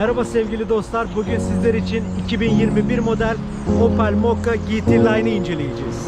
Merhaba sevgili dostlar. Bugün sizler için 2021 model Opel Mokka GT Line'ı inceleyeceğiz.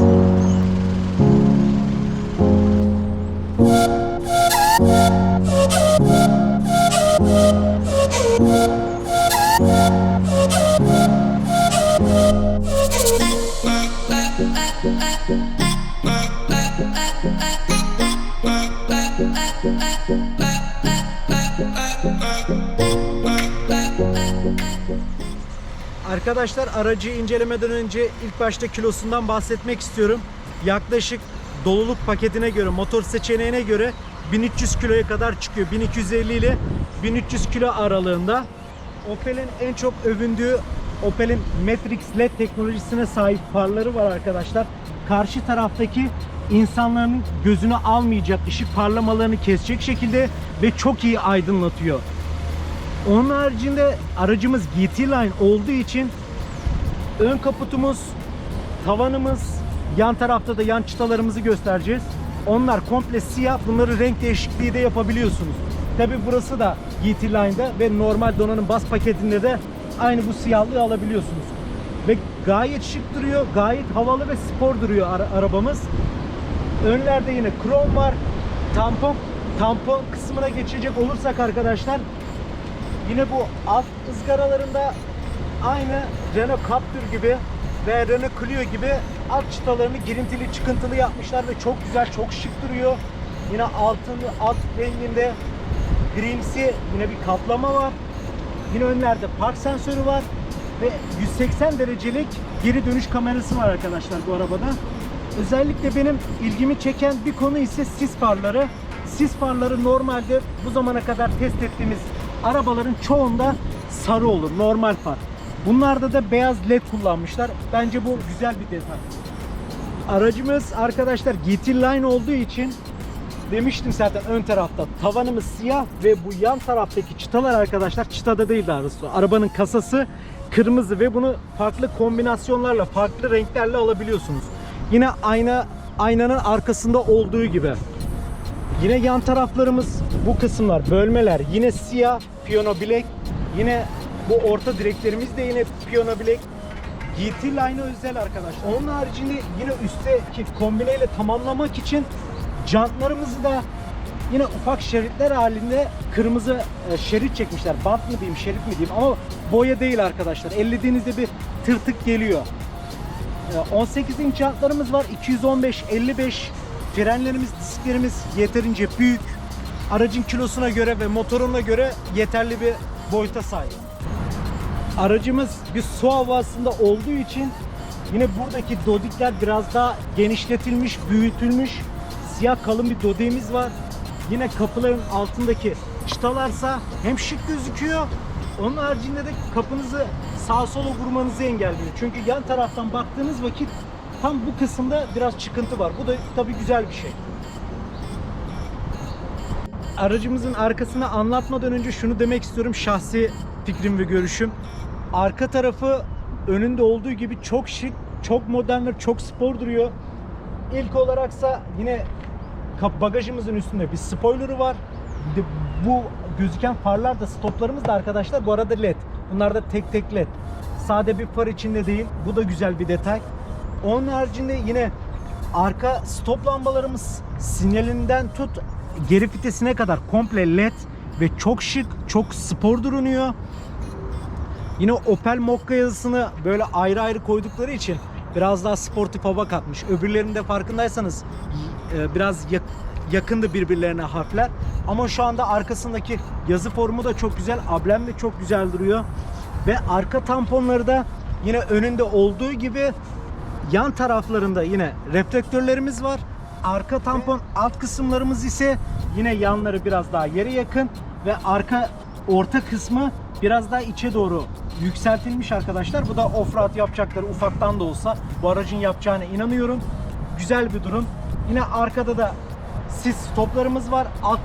Arkadaşlar aracı incelemeden önce ilk başta kilosundan bahsetmek istiyorum. Yaklaşık doluluk paketine göre, motor seçeneğine göre 1300 kiloya kadar çıkıyor. 1250 ile 1300 kilo aralığında. Opel'in en çok övündüğü Opel'in Matrix LED teknolojisine sahip farları var arkadaşlar. Karşı taraftaki insanların gözünü almayacak ışık parlamalarını kesecek şekilde ve çok iyi aydınlatıyor. Onun haricinde aracımız GT Line olduğu için ön kaputumuz, tavanımız, yan tarafta da yan çıtalarımızı göstereceğiz. Onlar komple siyah. Bunları renk değişikliği de yapabiliyorsunuz. Tabi burası da GT Line'da ve normal donanım bas paketinde de aynı bu siyahlığı alabiliyorsunuz. Ve gayet şık duruyor, gayet havalı ve spor duruyor ara- arabamız. Önlerde yine krom var. Tampon tampon kısmına geçecek olursak arkadaşlar Yine bu alt ızgaralarında aynı Renault Captur gibi ve Renault Clio gibi alt çıtalarını girintili çıkıntılı yapmışlar ve çok güzel, çok şık duruyor. Yine altın alt renginde grimsi yine bir kaplama var. Yine önlerde park sensörü var ve 180 derecelik geri dönüş kamerası var arkadaşlar bu arabada. Özellikle benim ilgimi çeken bir konu ise sis farları. Sis farları normalde bu zamana kadar test ettiğimiz arabaların çoğunda sarı olur, normal far. Bunlarda da beyaz led kullanmışlar. Bence bu güzel bir detay. Aracımız arkadaşlar GT Line olduğu için demiştim zaten ön tarafta tavanımız siyah ve bu yan taraftaki çıtalar arkadaşlar çıtada değil daha doğrusu. Arabanın kasası kırmızı ve bunu farklı kombinasyonlarla, farklı renklerle alabiliyorsunuz. Yine ayna aynanın arkasında olduğu gibi. Yine yan taraflarımız bu kısımlar, bölmeler yine siyah, piyano bilek. Yine bu orta direklerimiz de yine piyano bilek. GT Line'a özel arkadaşlar. Onun haricinde yine üstteki kombineyle tamamlamak için jantlarımızı da yine ufak şeritler halinde kırmızı e, şerit çekmişler. Bant mı diyeyim, şerit mi diyeyim ama boya değil arkadaşlar. Ellediğinizde bir tırtık geliyor. Ee, 18 inç jantlarımız var. 215, 55 frenlerimiz, disklerimiz yeterince büyük. Aracın kilosuna göre ve motoruna göre yeterli bir boyuta sahip. Aracımız bir su havasında olduğu için yine buradaki dodikler biraz daha genişletilmiş, büyütülmüş. Siyah kalın bir dodiğimiz var. Yine kapıların altındaki çıtalarsa hem şık gözüküyor onun haricinde de kapınızı sağa sola vurmanızı engelliyor. Çünkü yan taraftan baktığınız vakit tam bu kısımda biraz çıkıntı var. Bu da tabii güzel bir şey. Aracımızın arkasını anlatmadan önce şunu demek istiyorum şahsi fikrim ve görüşüm. Arka tarafı önünde olduğu gibi çok şık, çok modern ve çok spor duruyor. İlk olaraksa yine bagajımızın üstünde bir spoiler'ı var. Bu gözüken farlar da stoplarımız da arkadaşlar bu arada led. Bunlar da tek tek led. Sade bir far içinde değil. Bu da güzel bir detay. Onun haricinde yine arka stop lambalarımız sinyalinden tut geri vitesine kadar komple led ve çok şık, çok spor durunuyor. Yine Opel Mokka yazısını böyle ayrı ayrı koydukları için biraz daha sportif hava katmış. Öbürlerinde farkındaysanız e, biraz yak- yakındı birbirlerine harfler. Ama şu anda arkasındaki yazı formu da çok güzel. Ablem de çok güzel duruyor. Ve arka tamponları da yine önünde olduğu gibi yan taraflarında yine reflektörlerimiz var. Arka tampon alt kısımlarımız ise yine yanları biraz daha yere yakın ve arka orta kısmı biraz daha içe doğru yükseltilmiş arkadaşlar. Bu da offroad yapacakları ufaktan da olsa bu aracın yapacağına inanıyorum. Güzel bir durum. Yine arkada da sis stoplarımız var. Alt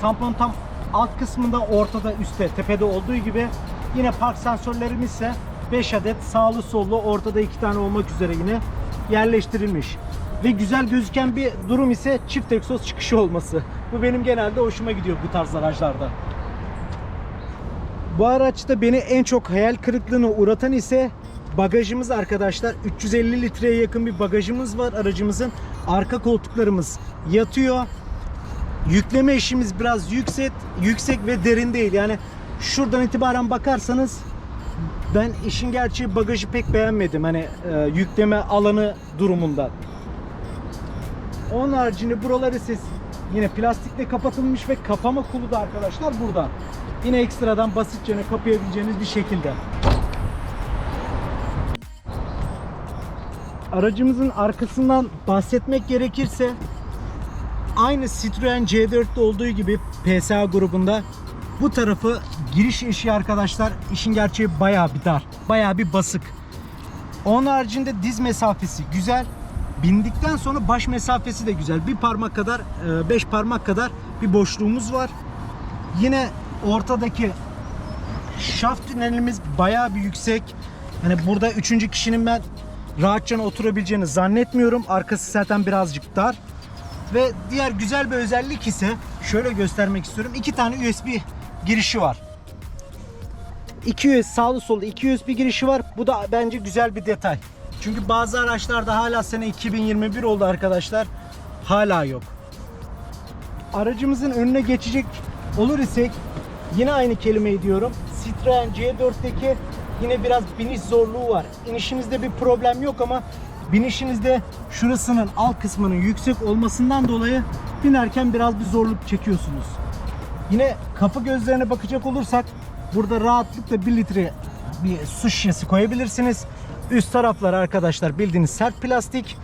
tampon tam alt kısmında ortada üstte tepede olduğu gibi yine park sensörlerimiz ise 5 adet sağlı sollu ortada 2 tane olmak üzere yine yerleştirilmiş. Ve güzel gözüken bir durum ise çift egzoz çıkışı olması. Bu benim genelde hoşuma gidiyor bu tarz araçlarda. Bu araçta beni en çok hayal kırıklığına uğratan ise bagajımız arkadaşlar. 350 litreye yakın bir bagajımız var aracımızın. Arka koltuklarımız yatıyor. Yükleme işimiz biraz yüksek, yüksek ve derin değil. Yani şuradan itibaren bakarsanız ben işin gerçeği bagajı pek beğenmedim. Hani e, yükleme alanı durumundan. Onun haricinde buraları siz yine plastikle kapatılmış ve kapama kolu da arkadaşlar burada. Yine ekstradan basitçe kapayabileceğiniz bir şekilde. Aracımızın arkasından bahsetmek gerekirse aynı Citroen C4'te olduğu gibi PSA grubunda bu tarafı giriş eşiği arkadaşlar işin gerçeği bayağı bir dar. Bayağı bir basık. Onun haricinde diz mesafesi güzel. Bindikten sonra baş mesafesi de güzel. Bir parmak kadar, e, beş parmak kadar bir boşluğumuz var. Yine ortadaki şaft tünelimiz bayağı bir yüksek. Hani burada üçüncü kişinin ben rahatça oturabileceğini zannetmiyorum. Arkası zaten birazcık dar. Ve diğer güzel bir özellik ise şöyle göstermek istiyorum. İki tane USB girişi var. İki USB sağlı sollu iki USB girişi var. Bu da bence güzel bir detay. Çünkü bazı araçlarda hala sene 2021 oldu arkadaşlar. Hala yok. Aracımızın önüne geçecek olur isek yine aynı kelimeyi diyorum. Citroen C4'teki yine biraz biniş zorluğu var. İnişinizde bir problem yok ama binişinizde şurasının alt kısmının yüksek olmasından dolayı binerken biraz bir zorluk çekiyorsunuz. Yine kapı gözlerine bakacak olursak burada rahatlıkla 1 litre bir su şişesi koyabilirsiniz. Üst taraflar arkadaşlar bildiğiniz sert plastik.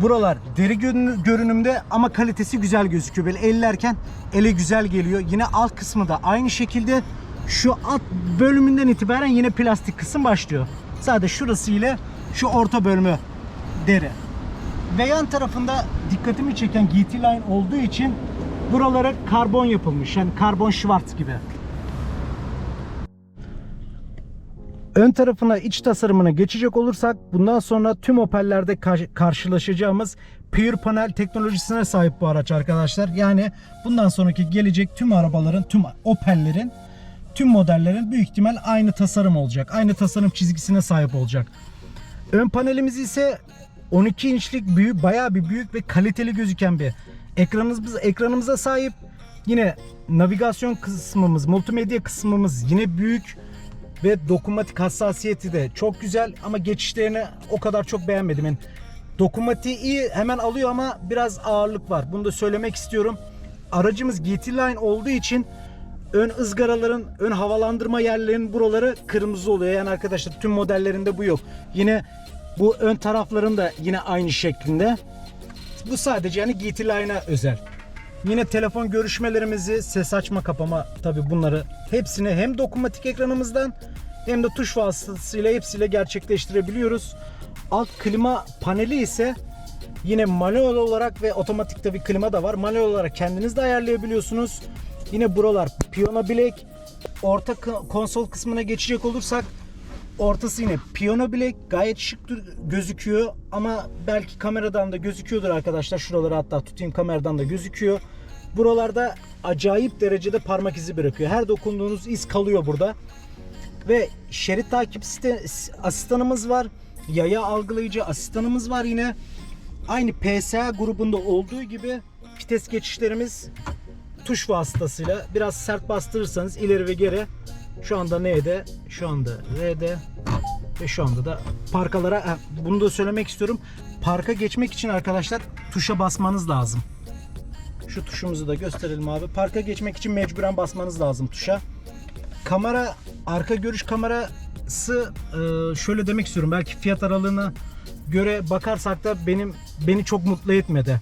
Buralar deri görün- görünümde ama kalitesi güzel gözüküyor. Böyle ellerken ele güzel geliyor. Yine alt kısmı da aynı şekilde şu alt bölümünden itibaren yine plastik kısım başlıyor. Sadece şurası ile şu orta bölümü deri. Ve yan tarafında dikkatimi çeken GT Line olduğu için buralara karbon yapılmış. Yani karbon şvart gibi. Ön tarafına iç tasarımına geçecek olursak bundan sonra tüm Opel'lerde kar- karşılaşacağımız Pure Panel teknolojisine sahip bu araç arkadaşlar. Yani bundan sonraki gelecek tüm arabaların, tüm Opel'lerin, tüm modellerin büyük ihtimal aynı tasarım olacak. Aynı tasarım çizgisine sahip olacak. Ön panelimiz ise 12 inçlik büyük, bayağı bir büyük ve kaliteli gözüken bir ekranımız ekranımıza sahip. Yine navigasyon kısmımız, multimedya kısmımız yine büyük ve dokunmatik hassasiyeti de çok güzel ama geçişlerini o kadar çok beğenmedim. Yani dokunmatiği hemen alıyor ama biraz ağırlık var. Bunu da söylemek istiyorum. Aracımız GT Line olduğu için ön ızgaraların, ön havalandırma yerlerinin buraları kırmızı oluyor. Yani arkadaşlar tüm modellerinde bu yok. Yine bu ön tarafların da yine aynı şeklinde. Bu sadece yani GT Line'a özel. Yine telefon görüşmelerimizi ses açma kapama tabi bunları hepsini hem dokunmatik ekranımızdan hem de tuş vasıtasıyla hepsiyle gerçekleştirebiliyoruz. Alt klima paneli ise yine manuel olarak ve otomatik tabi klima da var. Manuel olarak kendiniz de ayarlayabiliyorsunuz. Yine buralar piyano bilek. Orta konsol kısmına geçecek olursak Ortası yine piyano bilek gayet şık gözüküyor ama belki kameradan da gözüküyordur arkadaşlar. Şuraları hatta tutayım kameradan da gözüküyor. Buralarda acayip derecede parmak izi bırakıyor. Her dokunduğunuz iz kalıyor burada. Ve şerit takip asistanımız var. Yaya algılayıcı asistanımız var yine. Aynı PSA grubunda olduğu gibi vites geçişlerimiz tuş vasıtasıyla biraz sert bastırırsanız ileri ve geri şu anda N'de, şu anda R'de ve şu anda da parkalara bunu da söylemek istiyorum. Parka geçmek için arkadaşlar tuşa basmanız lazım. Şu tuşumuzu da gösterelim abi. Parka geçmek için mecburen basmanız lazım tuşa. Kamera, arka görüş kamerası e, şöyle demek istiyorum. Belki fiyat aralığına göre bakarsak da benim beni çok mutlu etmedi.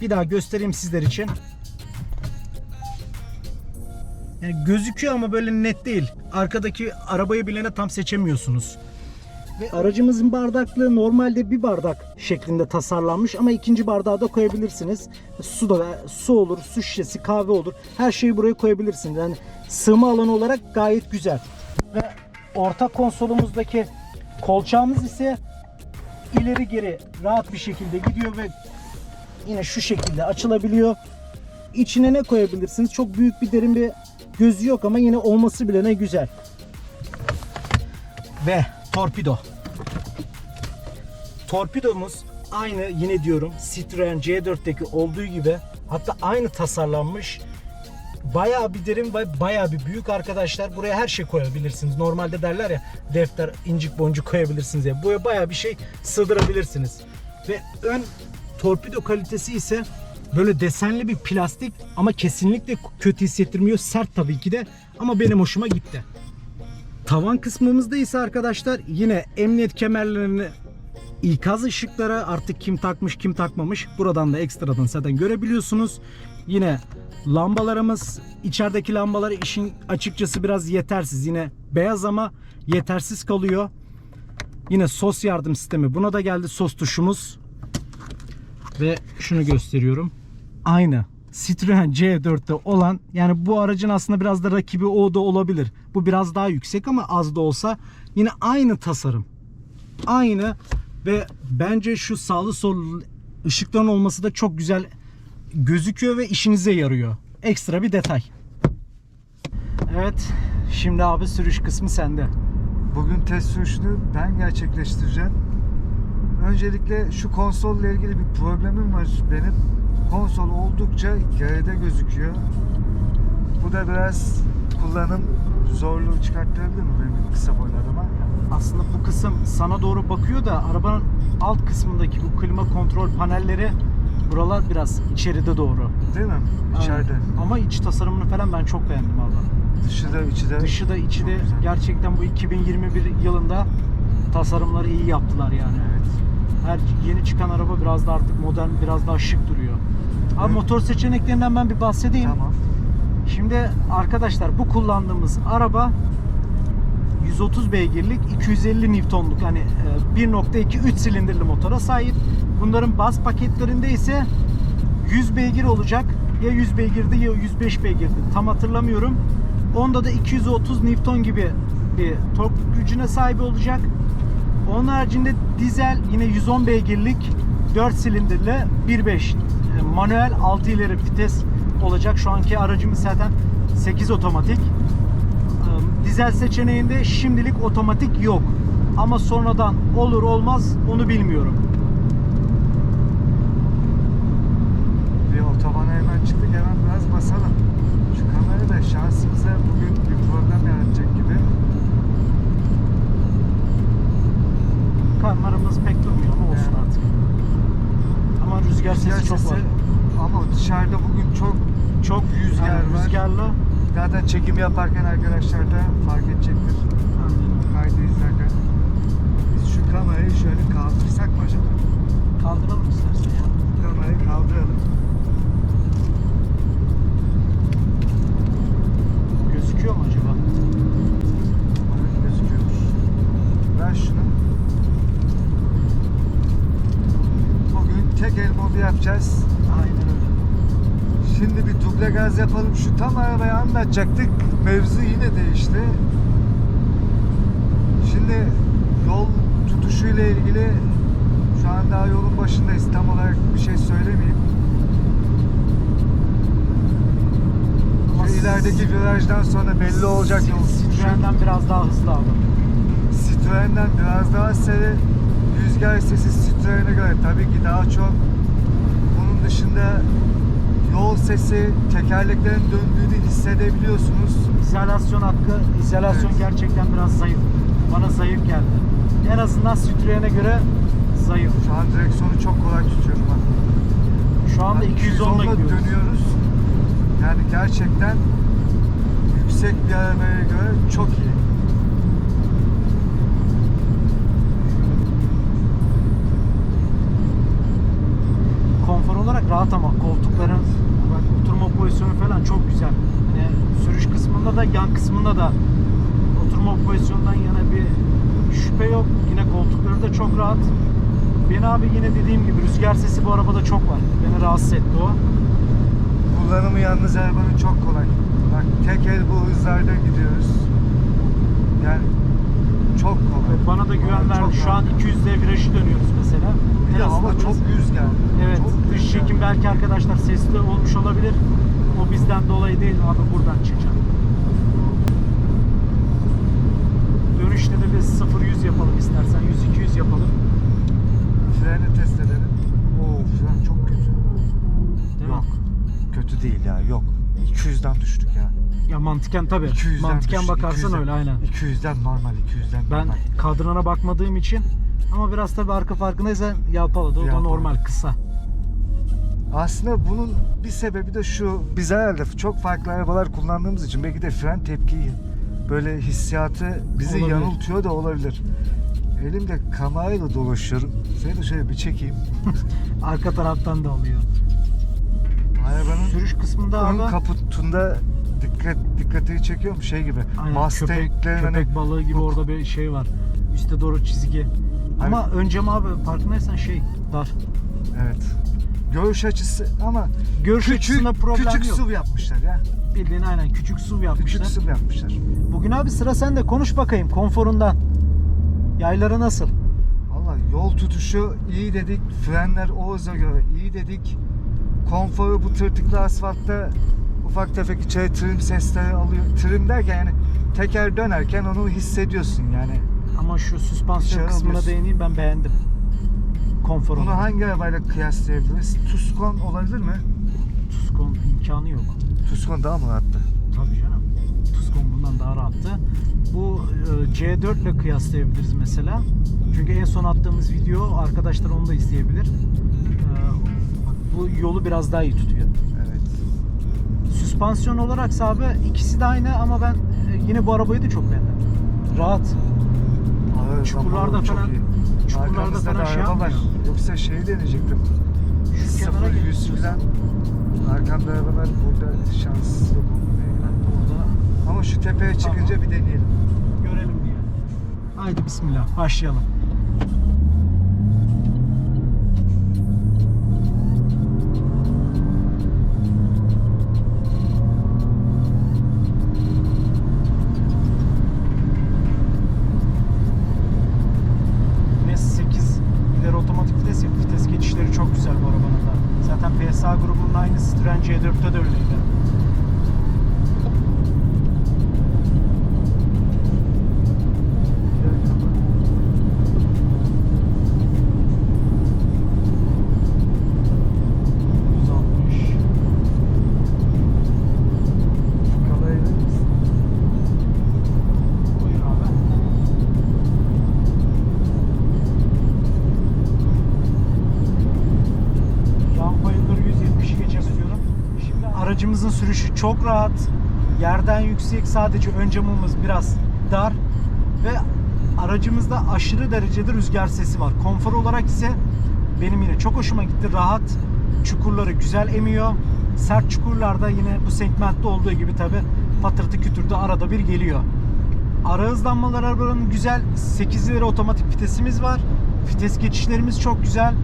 Bir daha göstereyim sizler için. Yani gözüküyor ama böyle net değil. Arkadaki arabayı bilene tam seçemiyorsunuz. Ve aracımızın bardaklığı normalde bir bardak şeklinde tasarlanmış ama ikinci bardağı da koyabilirsiniz. Su da su olur, su şişesi, kahve olur. Her şeyi buraya koyabilirsiniz. Yani sığma alanı olarak gayet güzel. Ve orta konsolumuzdaki kolçağımız ise ileri geri rahat bir şekilde gidiyor ve yine şu şekilde açılabiliyor. İçine ne koyabilirsiniz? Çok büyük bir derin bir gözü yok ama yine olması bile ne güzel. Ve torpido. Torpidomuz aynı yine diyorum Citroen C4'teki olduğu gibi hatta aynı tasarlanmış. Bayağı bir derin ve bayağı bir büyük arkadaşlar. Buraya her şey koyabilirsiniz. Normalde derler ya defter, incik boncuk koyabilirsiniz diye. Buraya bayağı bir şey sığdırabilirsiniz. Ve ön torpido kalitesi ise böyle desenli bir plastik ama kesinlikle kötü hissettirmiyor. Sert tabii ki de ama benim hoşuma gitti. Tavan kısmımızda ise arkadaşlar yine emniyet kemerlerini ikaz ışıkları artık kim takmış kim takmamış buradan da ekstradan zaten görebiliyorsunuz. Yine lambalarımız içerideki lambalar işin açıkçası biraz yetersiz. Yine beyaz ama yetersiz kalıyor. Yine sos yardım sistemi buna da geldi sos tuşumuz. Ve şunu gösteriyorum. Aynı Citroen C4'te olan yani bu aracın aslında biraz da rakibi o da olabilir. Bu biraz daha yüksek ama az da olsa yine aynı tasarım. Aynı ve bence şu sağlı sol ışıkların olması da çok güzel gözüküyor ve işinize yarıyor. Ekstra bir detay. Evet, şimdi abi sürüş kısmı sende. Bugün test sürüşünü ben gerçekleştireceğim. Öncelikle şu konsolla ilgili bir problemim var benim. Konsol oldukça geride gözüküyor. Bu da biraz kullanım zorluğu çıkartabilir mi benim kısa boylu adama? Aslında bu kısım sana doğru bakıyor da arabanın alt kısmındaki bu klima kontrol panelleri buralar biraz içeride doğru. Değil mi? İçeride. Aynen. Ama iç tasarımını falan ben çok beğendim abi. Dışı da içi de. Dışı da içi de gerçekten bu 2021 yılında tasarımları iyi yaptılar yani. Her yeni çıkan araba biraz da artık modern, biraz daha şık duruyor. Abi Evet. motor seçeneklerinden ben bir bahsedeyim. Tamam. Şimdi arkadaşlar bu kullandığımız araba 130 beygirlik 250 Newton'luk hani e, 1.2 3 silindirli motora sahip. Bunların baz paketlerinde ise 100 beygir olacak. Ya 100 beygirdi ya 105 beygirdi. Tam hatırlamıyorum. Onda da 230 Newton gibi bir tork gücüne sahip olacak. Onun haricinde dizel yine 110 beygirlik 4 silindirli 1.5 e, manuel 6 ileri vites olacak. Şu anki aracımız zaten 8 otomatik. E, Dizel seçeneğinde şimdilik otomatik yok. Ama sonradan olur olmaz onu bilmiyorum. Bir otobana hemen çıktık hemen biraz basalım. Şu kamera da şansımıza bugün bir problem yaratacak Kameramız pek durmuyor ama olsun artık. Ama rüzgar sesi çok var. Ama dışarıda bugün çok Çok rüzgar yani var. rüzgarla zaten çekim yaparken arkadaşlar da fark edecektir. Kaydı izlerken. Biz şu kamerayı şöyle kaldırsak mı acaba? kaldıralım istersen bir duble gaz yapalım. Şu tam arabayı anlatacaktık. Mevzu yine değişti. Şimdi yol tutuşuyla ilgili şu an daha yolun başındayız. Tam olarak bir şey söylemeyeyim. Şu ilerideki virajdan sonra belli olacak yol. Citroen'den biraz daha hızlı aldım. Citroen'den biraz daha seri rüzgar sesi Citroen'e göre tabii ki daha çok. Bunun dışında yol sesi, tekerleklerin döndüğünü hissedebiliyorsunuz. İzolasyon hakkı, izolasyon Evet. gerçekten biraz zayıf. Bana zayıf geldi. En azından Citroen'e göre zayıf. Şu an direksiyonu çok kolay tutuyorum bak. Şu anda 210'la 210'la gidiyoruz. dönüyoruz. Yani gerçekten yüksek bir arabaya göre çok iyi. Rahat ama koltukların oturma pozisyonu falan çok güzel. Yani sürüş kısmında da yan kısmında da oturma pozisyonundan yana bir şüphe yok. Yine koltukları da çok rahat. Beni abi yine dediğim gibi rüzgar sesi bu arabada çok var. Beni rahatsız etti o. Kullanımı yalnız arabanın çok kolay. Bak tek el bu hızlarda gidiyoruz. Yani çok kolay. Bana da güven verdi. Şu an rahat. 200'de virajı dönüyoruz mesela olabilir ya aslında. Hava çok rüzgar. Evet. Çok dış çekim belki arkadaşlar sesli olmuş olabilir. O bizden dolayı değil abi buradan çıkacak. Dönüşte de biz 0-100 yapalım istersen. 100-200 yapalım. Freni test edelim. Oo fren çok kötü. Değil yok. Mi? Kötü değil ya yok. 200'den düştük ya. Ya mantıken tabi. Mantıken düştük, bakarsan 200'den, öyle aynen. 200'den normal 200'den normal. Ben kadrana bakmadığım için ama biraz tabii arka farkındaysan yalpaladı. O da Yalpaladı. normal kısa. Aslında bunun bir sebebi de şu. Biz herhalde çok farklı arabalar kullandığımız için belki de fren tepkiyi böyle hissiyatı bizi Olabilir. yanıltıyor da olabilir. Elimde kamerayla dolaşıyorum. Seni de şöyle bir çekeyim. Arka taraftan da alıyor. Arabanın Sürüş kısmında ön abi kaputunda dikkat dikkatini çekiyor mu şey gibi. aynen, köpek, Mustang'lerin hani köpek balığı gibi orada bir şey var. Üste doğru çizgi. Ama ön cam abi farkındaysan şey dar. evet. Görüş açısı ama Görüş küçük açısında problem küçük yok. SUV yapmışlar ya. Bildiğin aynen küçük SUV yapmışlar. Küçük SUV yapmışlar. Bugün abi sıra sende. Konuş bakayım konforundan. Yayları nasıl? Valla yol tutuşu iyi dedik. Frenler Oğuz'a göre iyi dedik. Konforu bu tırtıklı asfaltta ufak tefek içeri trim sesleri alıyor. Trim derken yani teker dönerken onu hissediyorsun yani. Ama şu süspansiyon Şey kısmına alıyorsun. değineyim ben beğendim. Konforunu. Bunu hangi arabayla kıyaslayabiliriz? Tucson olabilir mi? Tucson imkanı yok. Tucson daha mı rahattı? Tabii canım. Tucson bundan daha rahattı. Bu e, C4 ile kıyaslayabiliriz mesela. Çünkü en son attığımız video arkadaşlar onu da izleyebilir. E, bu yolu biraz daha iyi tutuyor. Evet. Süspansiyon olarak abi ikisi de aynı ama ben e, yine bu arabayı da çok beğendim. Rahat. Çukurlarda çok falan- çukurlarda falan da şey araba var. Yoksa şeyi deneyecektim. Şu Sıfır yüz falan. Arkamda arabalar burada şans yok. Burada Ama şu tepeye çıkınca Tamam. bir deneyelim. görelim diye. Haydi bismillah başlayalım. Aynısı Citroen C4'te de öyleydi. Çok rahat. Yerden yüksek sadece ön camımız biraz dar ve aracımızda aşırı derecede rüzgar sesi var. Konfor olarak ise benim yine çok hoşuma gitti. Rahat. Çukurları güzel emiyor. Sert çukurlarda yine bu segmentte olduğu gibi tabi patırtı kütürdü arada bir geliyor. Ara hızlanmalar arabanın güzel. 8 ileri otomatik vitesimiz var. Vites geçişlerimiz çok güzel.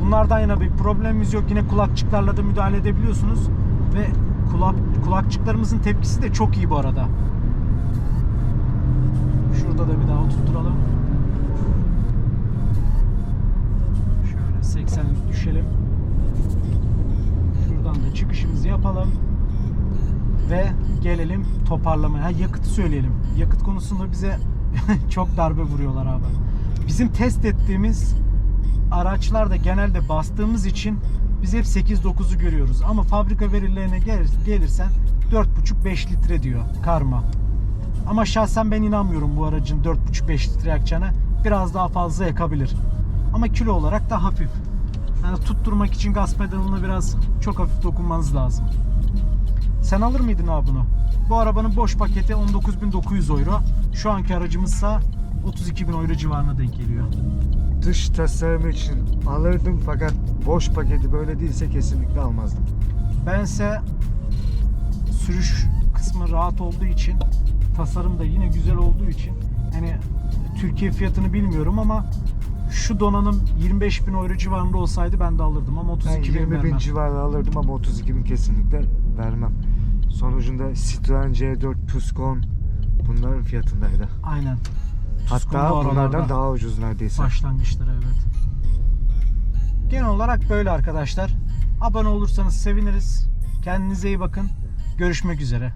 Bunlardan yana bir problemimiz yok. Yine kulakçıklarla da müdahale edebiliyorsunuz. Ve kulak, kulakçıklarımızın tepkisi de çok iyi bu arada. Şurada da bir daha oturtturalım. Şöyle 80'lik düşelim. Şuradan da çıkışımızı yapalım. Ve gelelim toparlamaya. Ha, yakıtı söyleyelim. Yakıt konusunda bize çok darbe vuruyorlar abi. Bizim test ettiğimiz araçlarda genelde bastığımız için biz hep 8-9'u görüyoruz. Ama fabrika verilerine gel- gelirsen 4,5-5 litre diyor karma. Ama şahsen ben inanmıyorum bu aracın 4,5-5 litre yakacağına. Biraz daha fazla yakabilir. Ama kilo olarak da hafif. Yani tutturmak için gaz pedalına biraz çok hafif dokunmanız lazım. Sen alır mıydın abi bunu? Bu arabanın boş paketi 19.900 euro. Şu anki aracımızsa 32.000 euro civarına denk geliyor. Dış tasarım için alırdım fakat boş paketi böyle değilse kesinlikle almazdım. Bense sürüş kısmı rahat olduğu için tasarım da yine güzel olduğu için hani Türkiye fiyatını bilmiyorum ama şu donanım 25 bin euro civarında olsaydı ben de alırdım ama Ben 32 bin 20 bin vermem. civarı alırdım ama 32 bin kesinlikle vermem. Sonucunda Citroen C4 Tucson bunların fiyatındaydı. Aynen. Hatta bu bunlardan daha ucuz neredeyse. Başlangıçları evet. Genel olarak böyle arkadaşlar. Abone olursanız seviniriz. Kendinize iyi bakın. Görüşmek üzere.